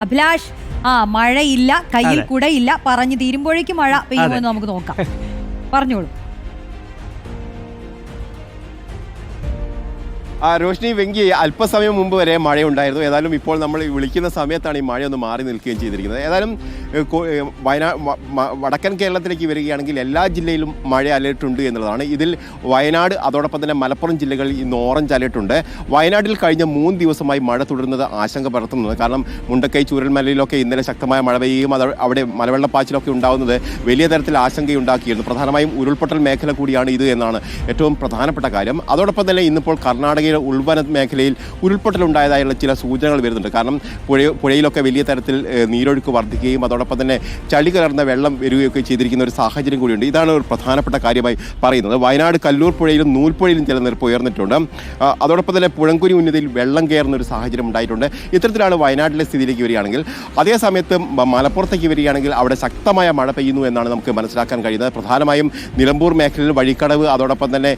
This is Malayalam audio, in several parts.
അഭിലാഷ് ആ മഴയില്ല കയ്യിൽ കൂടെ കുടയില്ല പറഞ്ഞു തീരുമ്പോഴേക്കും മഴ പെയ്യുമെന്ന് നമുക്ക് നോക്കാം. പറഞ്ഞോളൂ. റോഷ്നി വെങ്കി അല്പസമയം മുമ്പ് വരെ മഴയുണ്ടായിരുന്നു. ഏതായാലും ഇപ്പോൾ നമ്മൾ വിളിക്കുന്ന സമയത്താണ് ഈ മഴ ഒന്ന് മാറി നിൽക്കുകയും ചെയ്തിരിക്കുന്നത്. ഏതായാലും വയനാ വടക്കൻ കേരളത്തിലേക്ക് വരികയാണെങ്കിൽ എല്ലാ ജില്ലയിലും മഴ അലേർട്ട് ഉണ്ട് എന്നുള്ളതാണ്. ഇതിൽ വയനാട് അതോടൊപ്പം തന്നെ മലപ്പുറം ജില്ലകളിൽ ഇന്ന് ഓറഞ്ച് അലേർട്ടുണ്ട് വയനാട്ടിൽ കഴിഞ്ഞ മൂന്ന് ദിവസമായി മഴ തുടരുന്നത് ആശങ്ക പടർത്തുന്നത് കാരണം മുണ്ടക്കൈ ചൂരൽമലയിലൊക്കെ ഇന്നലെ ശക്തമായ മഴ പെയ്യുകയും അത് അവിടെ മലവെള്ളപ്പാച്ചിലൊക്കെ ഉണ്ടാകുന്നത് വലിയ തരത്തിൽ ആശങ്കയുണ്ടാക്കിയിരുന്നു. പ്രധാനമായും ഉരുൾപൊട്ടൽ മേഖല കൂടിയാണ് ഇത് എന്നാണ് ഏറ്റവും പ്രധാനപ്പെട്ട കാര്യം. അതോടൊപ്പം തന്നെ ഇന്നിപ്പോൾ കർണാടകയിലെ ഉൾവന മേഖലയിൽ ഉരുൾപൊട്ടലുണ്ടായതായുള്ള ചില സൂചനകൾ വരുന്നുണ്ട്. കാരണം പുഴ പുഴയിലൊക്കെ വലിയ തരത്തിൽ നീരൊഴുക്ക് വർദ്ധിക്കുകയും അതോടൊപ്പം തന്നെ ചളി കലർന്ന വെള്ളം വരികയൊക്കെ ചെയ്തിരിക്കുന്ന ഒരു സാഹചര്യം കൂടിയുണ്ട്. ഇതാണ് ഒരു പ്രധാനപ്പെട്ട കാര്യമായി പറയുന്നത്. വയനാട് കല്ലൂർ പുഴയിലും നൂൽപ്പുഴയിലും ജലനിരപ്പ് ഉയർന്നിട്ടുണ്ട്. അതോടൊപ്പം തന്നെ പുഴങ്കുരി ഉന്നതിയിൽ വെള്ളം കയറുന്ന ഒരു സാഹചര്യം ഉണ്ടായിട്ടുണ്ട്. ഇത്തരത്തിലാണ് വയനാട്ടിലെ സ്ഥിതിയിലേക്ക് വരികയാണെങ്കിൽ അതേസമയത്ത് മലപ്പുറത്തേക്ക് വരികയാണെങ്കിൽ അവിടെ ശക്തമായ മഴ പെയ്യുന്നു എന്നാണ് നമുക്ക് മനസ്സിലാക്കാൻ കഴിയുന്നത്. പ്രധാനമായും നിലമ്പൂർ മേഖലയിൽ വഴിക്കടവ് അതോടൊപ്പം തന്നെ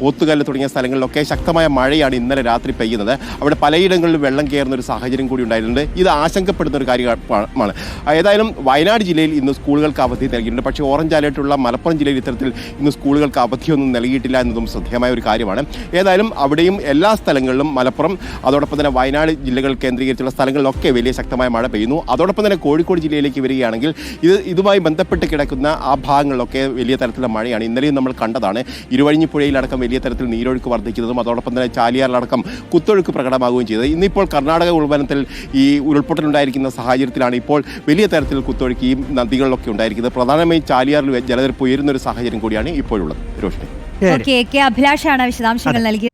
പോത്തുകല്ല് തുടങ്ങിയ സ്ഥലങ്ങളിലൊക്കെ ശക്തമായ മഴയാണ് ഇന്നലെ രാത്രി പെയ്യുന്നത്. അവിടെ പലയിടങ്ങളിലും വെള്ളം കയറുന്ന ഒരു സാഹചര്യം കൂടി ഉണ്ടായിട്ടുണ്ട്. ഇത് ആശങ്കപ്പെടുന്ന ഒരു കാര്യമാണ് ഏതായാലും വയനാട് ജില്ലയിൽ ഇന്ന് സ്കൂളുകൾക്ക് അവധി നൽകിയിട്ടുണ്ട്. പക്ഷേ ഓറഞ്ച് അലേർട്ടുള്ള മലപ്പുറം ജില്ലയിൽ ഇത്തരത്തിൽ ഇന്ന് സ്കൂളുകൾക്ക് അവധിയൊന്നും നൽകിയിട്ടില്ല എന്നതും ശ്രദ്ധേയമായ ഒരു കാര്യമാണ്. ഏതായാലും അവിടെയും എല്ലാ സ്ഥലങ്ങളിലും മലപ്പുറം അതോടൊപ്പം തന്നെ വയനാട് ജില്ലകൾ കേന്ദ്രീകരിച്ചുള്ള സ്ഥലങ്ങളിലൊക്കെ വലിയ ശക്തമായ മഴ പെയ്യുന്നു. അതോടൊപ്പം തന്നെ കോഴിക്കോട് ജില്ലയിലേക്ക് വരികയാണെങ്കിൽ ഇത് ഇതുമായി ബന്ധപ്പെട്ട് കിടക്കുന്ന ആ ഭാഗങ്ങളിലൊക്കെ വലിയ തരത്തിലുള്ള മഴയാണ്. ഇന്നലെയും നമ്മൾ കണ്ടതാണ്. ഇരുവഴിഞ്ഞിപ്പുഴയിലടക്കം വലിയ തരത്തിൽ നീരൊഴുക്ക് വർദ്ധിക്കുന്നതും അതോടൊപ്പം തന്നെ ചാലിയാറിലടക്കം കുത്തൊഴുക്ക് പ്രകടമാകുകയും ചെയ്തത് ഇന്നിപ്പോൾ കർണാടക ഉൾവനത്തിൽ ഈ ഉരുൾപൊട്ടലുണ്ടായിരിക്കുന്ന സാഹചര്യത്തിലാണ് ഇപ്പോൾ വലിയ തരത്തിൽ കുത്തൊഴുക്ക് ഈ നദികളിലൊക്കെ ഉണ്ടായിരിക്കുന്നത്. പ്രധാനമായും ചാലിയാറിൽ ജലനിരപ്പ് ഉയരുന്ന ഒരു സാഹചര്യം കൂടിയാണ് ഇപ്പോഴുള്ളത്. രോഷിനി. കെ അഭിലാഷാണ് വിശദാംശങ്ങൾ നൽകിയത്.